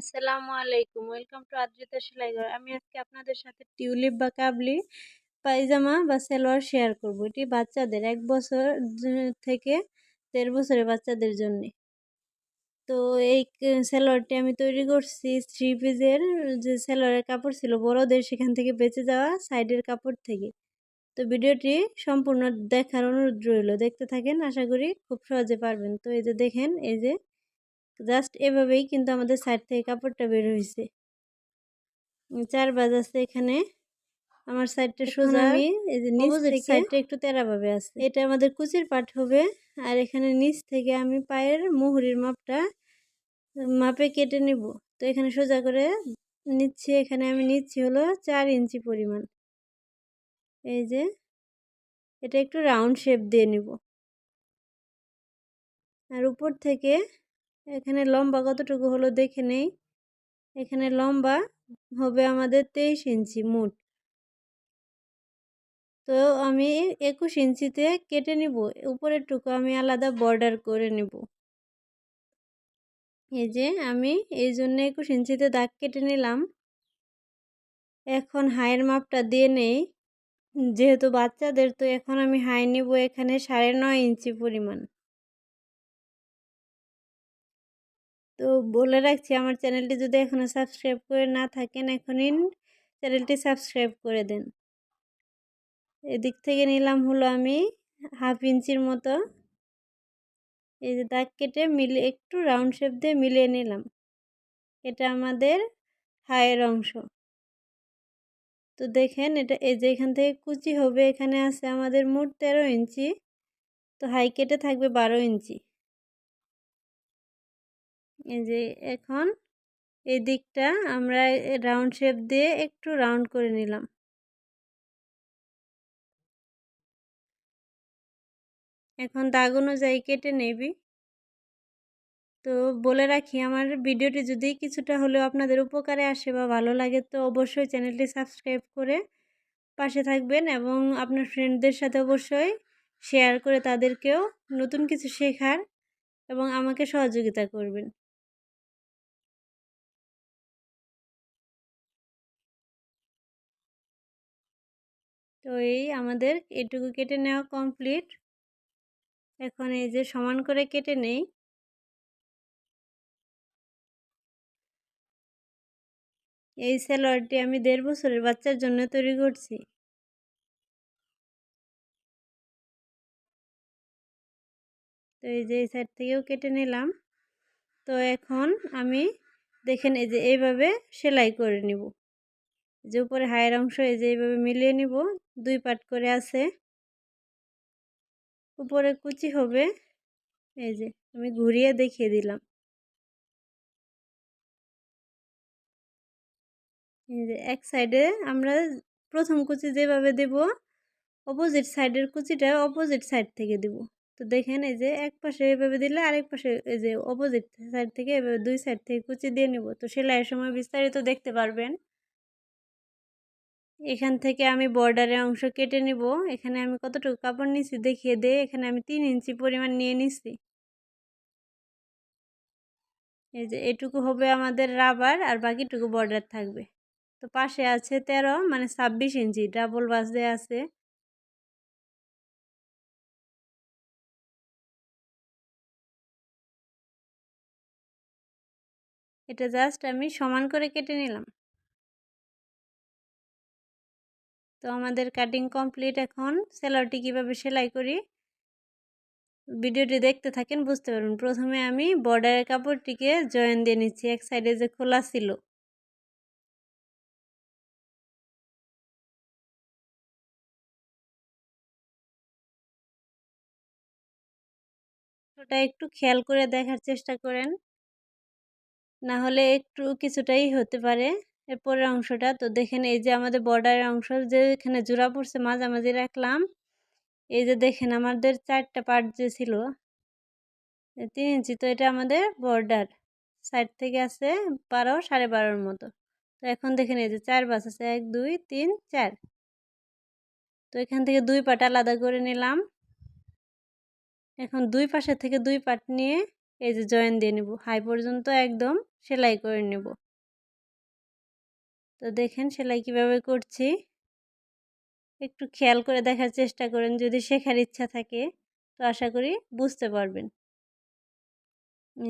আসসালামু আলাইকুম। Welcome to Adrita সেলাই ঘর। আমি আজকে আপনাদের সাথে টিউলিপ বা কাবলি, পায়জামা বা সালোয়ার শেয়ার করব। এটি বাচ্চাদের এক বছর থেকে দেড় বছরের বাচ্চাদের জন্য। তো এই সালোয়ারটি আমি তৈরি করছি থ্রি পিসের যে সালোয়ারের কাপড় ছিল, বড়দের সেখান থেকে বেঁচে যাওয়া সাইডের কাপড় থেকে। তো ভিডিওটি সম্পূর্ণ দেখার অনুরোধ রইল। দেখতে থাকেন, আশা করি খুব সহজে পারবেন। তো এই যে দেখেন, এই যে জাস্ট এভাবেই কিন্তু আমাদের সাইড থেকে কাপড়টা বের হয়েছে চার বাজ আছে এখানে। আমার সাইডটা সোজা আমি এই যে নিচ থেকে সাইডটা একটু তেরাভাবে আছে। এটা আমাদের কুচির পাট হবে। আর এখানে নিচ থেকে আমি পায়ের মুহুরির মাপটা মাপে কেটে নিব। তো এখানে সোজা করে নিচ্ছি এখানে আমি নিচ্ছি হলো চার ইঞ্চি পরিমাণ। এই যে এটা একটু রাউন্ড শেপ দিয়ে নিব। আর উপর থেকে এখানে লম্বা কতটুকু হলো দেখে নেই। এখানে লম্বা হবে আমাদের তেইশ ইঞ্চি মুট। তো আমি একুশ ইঞ্চিতে কেটে নিব। উপরের টুকু আমি আলাদা বর্ডার করে নিব। এই যে আমি এই জন্য একুশ ইঞ্চিতে দাগ কেটে নিলাম। এখন হাইয়ের মাপটা দিয়ে নেই। যেহেতু বাচ্চাদের, তো এখন আমি হাই নিব এখানে সাড়ে নয় ইঞ্চি পরিমাণ। তো বলে রাখছি আমার চ্যানেলটি যদি এখনও সাবস্ক্রাইব করে না থাকেন, এখনই চ্যানেলটি সাবস্ক্রাইব করে দেন। এদিক থেকে নিলাম হলো আমি হাফ ইঞ্চির মতো। এই যে দাগ কেটে মিলে, একটু রাউন্ড শেপ দিয়ে মিলিয়ে নিলাম। এটা আমাদের হায়ের অংশ। তো দেখেন এটা, এই যে এখান থেকে কুচি হবে, এখানে আছে আমাদের মোট তেরো ইঞ্চি। তো হাই কেটে থাকবে বারো ইঞ্চি। এই যে এখন এই দিকটা আমরা রাউন্ড শেপ দিয়ে একটু রাউন্ড করে নিলাম। এখন দাগ অনুযায়ী কেটে নেবি। তো বলে রাখি, আমার ভিডিওটি যদি কিছুটা হলেও আপনাদের উপকারে আসে বা ভালো লাগে, তো অবশ্যই চ্যানেলটি সাবস্ক্রাইব করে পাশে থাকবেন এবং আপনার ফ্রেন্ডদের সাথে অবশ্যই শেয়ার করে তাদেরকেও নতুন কিছু শেখার এবং আমাকে সহযোগিতা করবেন। তো এই আমাদের এটুকু কেটে নেওয়া কমপ্লিট এখন এই যে সমান করে কেটে নেই। এই স্যালোয়ারটি আমি দেড় বছরের বাচ্চার জন্য তৈরি করছি। তো এই যে এই সাইড থেকেও কেটে নিলাম। তো এখন আমি দেখেন এই যে এইভাবে সেলাই করে নিব। যে উপরে হায়ের অংশ এই যে এইভাবে মিলিয়ে নিব, দুই পাট করে আছে। উপরে কুচি হবে, এই যে আমি ঘুরিয়ে দেখিয়ে দিলাম। এই যে এক সাইডে আমরা প্রথম কুচি যেভাবে দেব, অপোজিট সাইডের কুচিটা অপোজিট সাইড থেকে দেব। তো দেখেন এই যে এক পাশে এভাবে দিলে আরেক পাশে এই যে অপোজিট সাইড থেকে এভাবে দুই সাইড থেকে কুচি দিয়ে নিব। তো সেলাইয়ের সময় বিস্তারিত দেখতে পারবেন। এখান থেকে আমি বর্ডারের অংশ কেটে নিব। এখানে আমি কতটুকু কাপড় নিছি দেখিয়ে দে। এখানে আমি তিন ইঞ্চি পরিমাণ নিয়ে নিছি। এই যে এটুকু হবে আমাদের রাবার আর বাকিটুকু বর্ডার থাকবে। তো পাশে আছে তেরো মানে ছাব্বিশ ইঞ্চি, ডাবল বাস দেওয়া আছে। এটা জাস্ট আমি সমান করে কেটে নিলাম। তো আমাদের কাটিং কমপ্লিট এখন। সেলারটি কীভাবে সেলাই করি? ভিডিওটি দেখতে থাকেন, বুঝতে পারবেন। প্রথমে আমি বর্ডারের কাপড়টিকে জয়েন দিয়ে নিচ্ছি, এক সাইডে যে খোলা ছিল। ওটা একটু খেয়াল করে দেখার চেষ্টা করেন। না হলে একটু কিছুটাই হতে পারে। এরপরের অংশটা। তো দেখেন এই যে আমাদের বর্ডারের অংশ যে এখানে জোড়া পড়ছে, মাঝামাঝি রাখলাম। এই যে দেখেন আমাদের চারটা পার্ট যে ছিল তিন ইঞ্চি, তো এটা আমাদের বর্ডার সাইড থেকে আছে বারো, সাড়ে বারোর মতো। তো এখন দেখেন এই যে চার বাস আছে, এক, দুই, তিন, চার। তো এখান থেকে দুই পাট আলাদা করে নিলাম। এখন দুই পাশের থেকে দুই পাট নিয়ে এই যে জয়েন দিয়ে নেব। হাই পর্যন্ত একদম সেলাই করে নেব। তো দেখেন সেলাই কীভাবে করছি। একটু খেয়াল করে দেখার চেষ্টা করেন যদি শেখার ইচ্ছা থাকে। তো আশা করি বুঝতে পারবেন।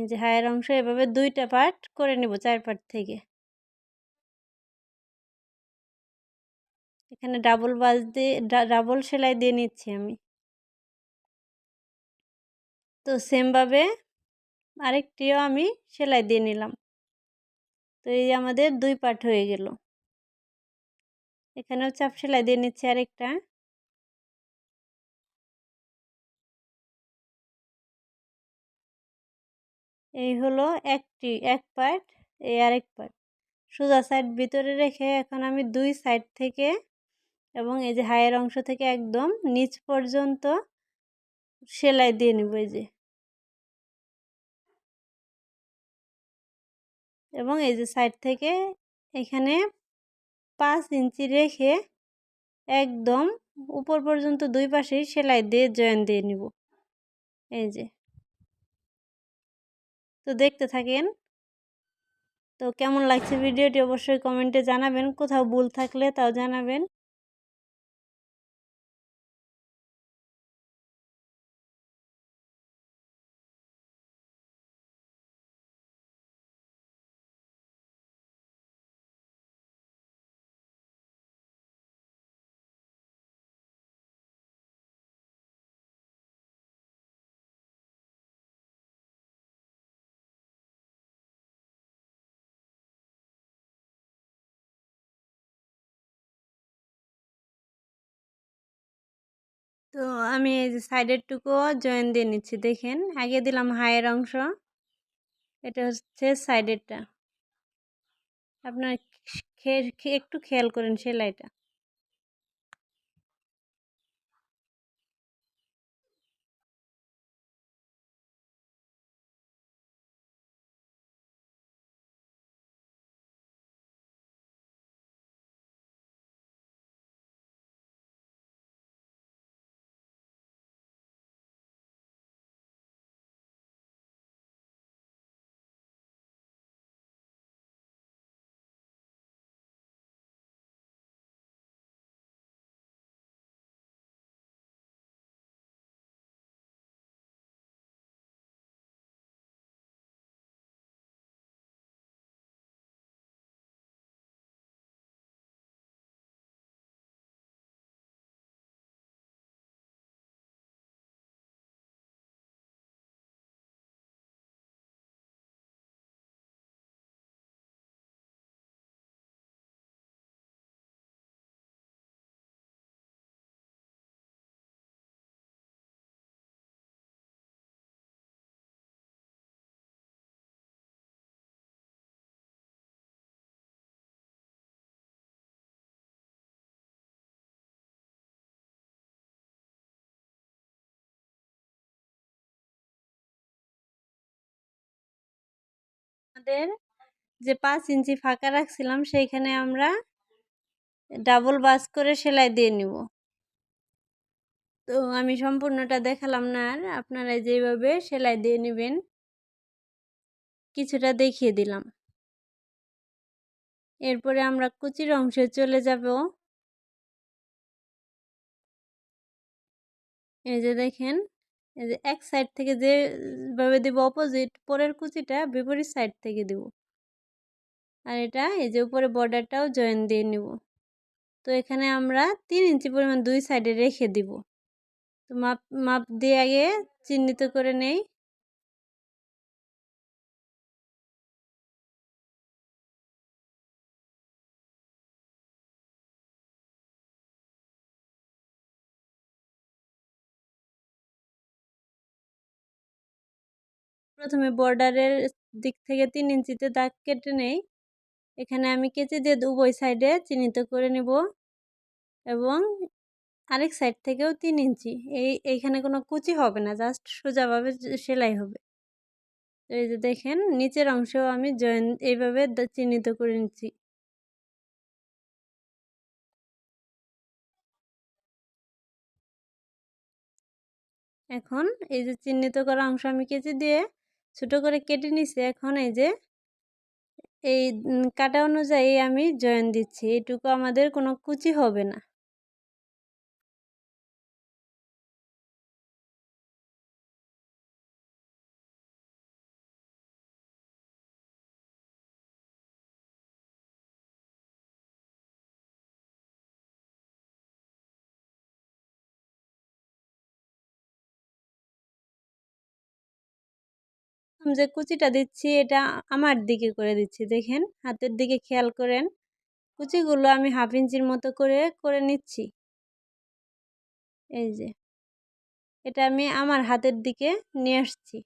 যে হায়ের অংশ এভাবে দুইটা পার্ট করে নেব চার পার্ট থেকে। এখানে ডাবল বাজ দিয়ে ডাবল সেলাই দিয়ে নিচ্ছি আমি। তো সেমভাবে আরেকটিও আমি সেলাই দিয়ে নিলাম। তো এই আমাদের দুই পার্ট হয়ে গেল। এখানেও চাপ সেলাই দিয়ে নিচ্ছি আরেকটা। এই হলো একটি, এক পার্ট এই আরেক পার্ট সোজা সাইড ভিতরে রেখে এখন আমি দুই সাইড থেকে এবং এই যে হায়ের অংশ থেকে একদম নিচ পর্যন্ত সেলাই দিয়ে নেব এই যে। এবং এই যে সাইড থেকে এখানে পাঁচ ইঞ্চি রেখে একদম উপর পর্যন্ত দুই পাশেই সেলাই দিয়ে জয়েন দিয়ে নিব। এই যে। তো দেখতে থাকেন। তো কেমন লাগছে ভিডিওটি অবশ্যই কমেন্টে জানাবেন। কোথাও ভুল থাকলে তাও জানাবেন। তো আমি এই যে সাইডের টুকুও জয়েন দিয়ে নিচ্ছি, দেখেন। আগে দিলাম হায়ের অংশ। এটা হচ্ছে সাইডেরটা আপনার একটু খেয়াল করেন সেলাইটা। আমাদের যে পাঁচ ইঞ্চি ফাঁকা রাখছিলাম, সেইখানে আমরা ডাবল বাস করে সেলাই দিয়ে নিব। তো আমি সম্পূর্ণটা দেখালাম না আর, আপনারা যেভাবে সেলাই দিয়ে নেবেন, কিছুটা দেখিয়ে দিলাম। এরপরে আমরা কুচির অংশে চলে যাব। এই যে দেখেন এক সাইড থেকে যেভাবে দেব অপোজিট পরের কুচিটা বিপরীত সাইড থেকে দেব। আর এটা এই যে উপরে বর্ডারটাও জয়েন দিয়ে নিব। তো এখানে আমরা তিন ইঞ্চি পরিমাণ দুই সাইডে রেখে দিব। তো মাপ মাপ দিয়ে আগে চিহ্নিত করে নেই। প্রথমে বর্ডারের দিক থেকে তিন ইঞ্চিতে দাগ কেটে নেই। এখানে আমি কেচে দিয়ে উভয় সাইডে চিহ্নিত করে নেব এবং আরেক সাইড থেকেও তিন ইঞ্চি। এই, এইখানে কোনো কুচি হবে না জাস্ট সোজাভাবে সেলাই হবে। এই যে দেখেন, নিচের অংশেও আমি জয়েন এইভাবে চিহ্নিত করে নিচ্ছি। এখন এই যে চিহ্নিত করা অংশ আমি কেচে দিয়ে ছোটো করে কেটে নিছি। এখন এই যে, এই কাটা অনুযায়ী আমি জয়েন দিচ্ছি। এইটুকু আমাদের কোনো কুচি হবে না। যে কুচিটা দিচ্ছি, এটা আমার দিকে করে দিচ্ছি। দেখেন, হাতের দিকে খেয়াল করেন, কুচিগুলো আমি হাফ ইঞ্চির মতো করে করে নিচ্ছি। এই যে, এটা আমি আমার হাতের দিকে নিয়ে আসছি।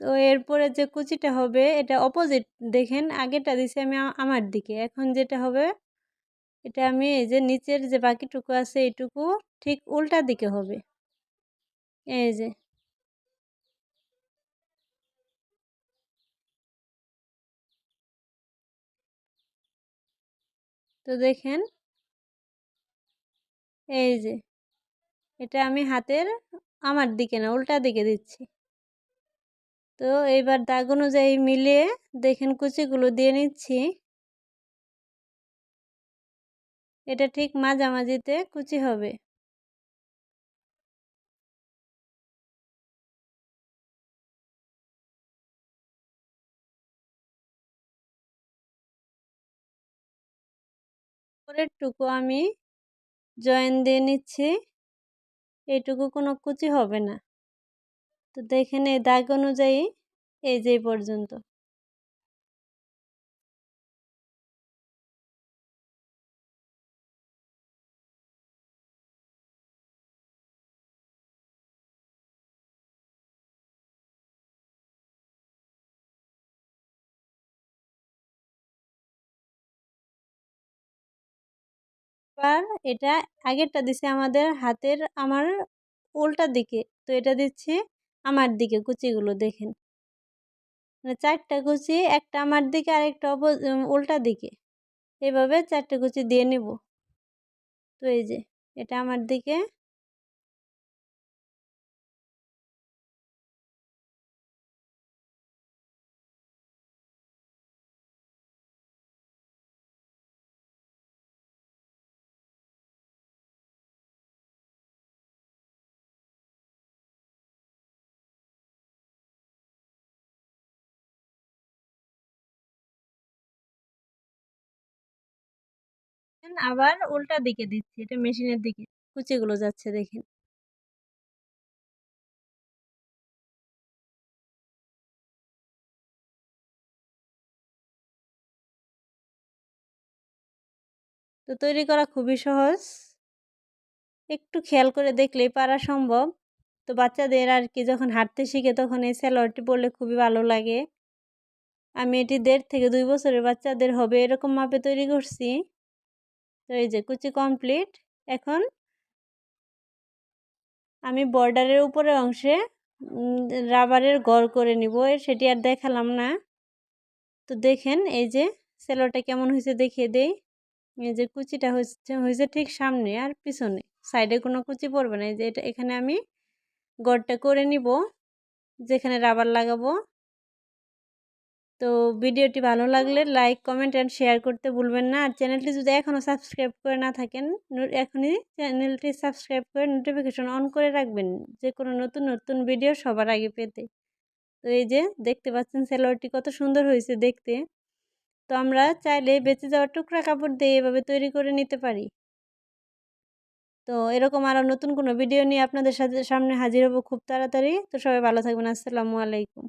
তো এরপরে যে কুচিটা হবে, এটা অপোজিট দেখেন আগেটা দিছি আমি আমার দিকে। এখন যেটা হবে, এটা আমি এই যে নিচের যে বাকিটুকু আছে, এইটুকু ঠিক উল্টা দিকে হবে। এই যে। তো দেখেন। এই যে। এটা আমি হাতের আমার দিকে না, উল্টা দিকে দিচ্ছি। তো এইবার দাগ অনুযায়ী মিলিয়ে দেখেন কুচিগুলো দিয়ে নিচ্ছি। এটা ঠিক মাঝামাঝিতে কুচি হবে। টুকু আমি জয়েন দিয়ে নিচ্ছি। এইটুকু কোনো কুচি হবে না। তো দেখেন দাগ অনুযায়ী এই যে পর্যন্ত। এবার এটা আগেরটা দিছে, আমাদের হাতের আমার উল্টা দিকে, তো এটা দিচ্ছি আমার দিকে কুচিগুলো দেখেন। মানে চারটা কুচি, একটা আমার দিকে আর একটা অপো উল্টা দিকে। এভাবে চারটে কুচি দিয়ে নেব। তো এই যে, এটা আমার দিকে। আবার উল্টা দিকে দিচ্ছি, এটা মেশিনের দিকে। কুচিগুলো যাচ্ছে দেখেন। তো তৈরি করা খুবই সহজ। একটু খেয়াল করে দেখলেই পারা সম্ভব। তো বাচ্চাদের আর কি যখন হাঁটতে শিখে তখন এই স্যালোয়ারটি পরলে খুবই ভালো লাগে। আমি এটি দেড় থেকে দুই বছরের বাচ্চাদের হবে এরকম মাপে তৈরি করছি। তো এই যে কুচি কমপ্লিট, এখন আমি বর্ডারের উপরের অংশে রাবারের গড় করে নিব। সেটি আর দেখালাম না। তো দেখেন এই যে সেলোটা কেমন হয়েছে দেখিয়ে দেই। এই যে কুচিটা হচ্ছে, হয়েছে ঠিক সামনে আর পিছনে। সাইডে কোনো কুচি পড়বে না। এই যে এটা, এখানে আমি গড়টা করে নিব, যেখানে রাবার লাগাবো। তো ভিডিওটি ভালো লাগলে লাইক, কমেন্ট অ্যান্ড শেয়ার করতে ভুলবেন না। আর চ্যানেলটি যদি এখনও সাবস্ক্রাইব করে না থাকেন এখনই চ্যানেলটি সাবস্ক্রাইব করে নোটিফিকেশন অন করে রাখবেন যে কোনো নতুন নতুন ভিডিও সবার আগে পেতে। তো এই যে দেখতে পাচ্ছেন সেলোয়ারটি কত সুন্দর হয়েছে দেখতে। তো আমরা চাইলে বেঁচে যাওয়া টুকরা কাপড় দিয়ে এভাবে তৈরি করে নিতে পারি। তো এরকম আরও নতুন কোনো ভিডিও নিয়ে আপনাদের সাথে সামনে হাজির হব খুব তাড়াতাড়ি। তো সবাই ভালো থাকবেন, আসসালামু আলাইকুম।